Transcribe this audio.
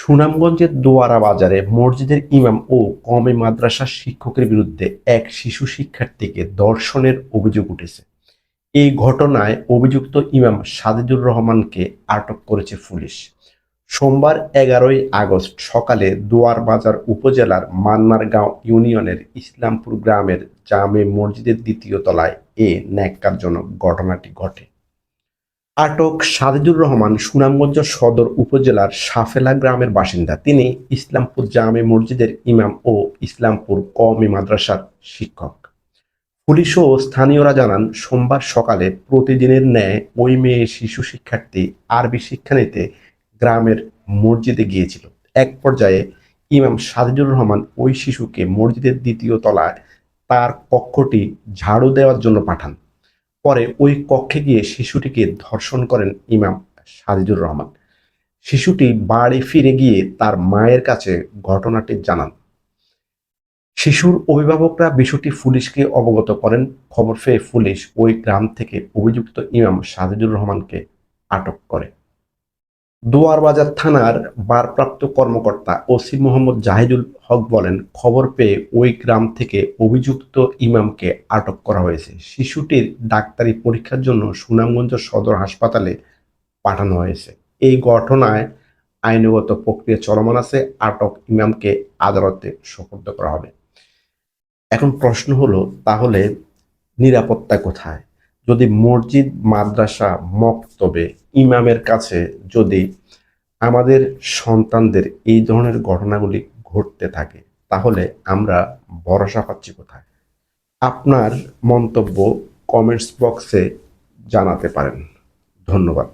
সুনামগঞ্জের দোয়ারা বাজারে মসজিদের ইমাম ও কমে মাদ্রাসার শিক্ষকের বিরুদ্ধে এক শিশু শিক্ষার্থীকে ধর্ষণের অভিযোগ উঠেছে। এই ঘটনায় অভিযুক্ত ইমাম সাদিদুর রহমানকে আটক করেছে পুলিশ। সোমবার এগারোই আগস্ট সকালে দোয়ার বাজার উপজেলার মান্নারগাঁও ইউনিয়নের ইসলামপুর গ্রামের জামে মসজিদের দ্বিতীয় তলায় এ ন্যাক্কারজনক ঘটনাটি ঘটে। আটক সাজিদুর রহমান সুনামগঞ্জ সদর উপজেলার সাফেলা গ্রামের বাসিন্দা। তিনি ইসলামপুর জামে মসজিদের ইমাম ও ইসলামপুর কওমি মাদ্রাসার শিক্ষক। পুলিশ ও স্থানীয়রা জানান, সোমবার সকালে প্রতিদিনের ন্যায় ওই মেয়ে শিশু শিক্ষার্থী আরবি শিক্ষা নিতে গ্রামের মসজিদে গিয়েছিল। এক পর্যায়ে ইমাম সাজিদুর রহমান ওই শিশুকে মসজিদের দ্বিতীয় তলায় তার কক্ষটি ঝাড়ু দেওয়ার জন্য পাঠান। পরে ওই কক্ষে গিয়ে শিশুটিকে ধর্ষণ করেন ইমাম সাজিদুর রহমান। শিশুটি বাড়ি ফিরে গিয়ে তার মায়ের কাছে ঘটনাটি জানান। শিশুর অভিভাবকরা বিষয়টি পুলিশকে অবগত করেন। খবর পেয়ে পুলিশ ওই গ্রাম থেকে অভিযুক্ত ইমাম সাজিদুর রহমানকে আটক করে। দোয়ারবাজার থানার ভারপ্রাপ্ত কর্মকর্তা ওসি মোহাম্মদ জাহিদুল হক বলেন, খবর পেয়ে ওই গ্রাম থেকে অভিযুক্ত ইমামকে আটক করা হয়েছে। শিশুটির ডাক্তারি পরীক্ষার জন্য সুনামগঞ্জ সদর হাসপাতালে পাঠানো হয়েছে। এই ঘটনায় আইনগত প্রক্রিয়া চলমান আছে, আটক ইমামকে আদালতে সোপর্দ করা হবে। এখন প্রশ্ন হলো, তাহলে নিরাপত্তা কোথায়? যদি মসজিদ, মাদ্রাসা, মক্তবে, ইমামের কাছে যদি আমাদের সন্তানদের এই ধরনের ঘটনাগুলি ঘটতে থাকে, তাহলে আমরা ভরসা পাচ্ছি কোথায়? আপনার মন্তব্য কমেন্টস বক্সে জানাতে পারেন। ধন্যবাদ।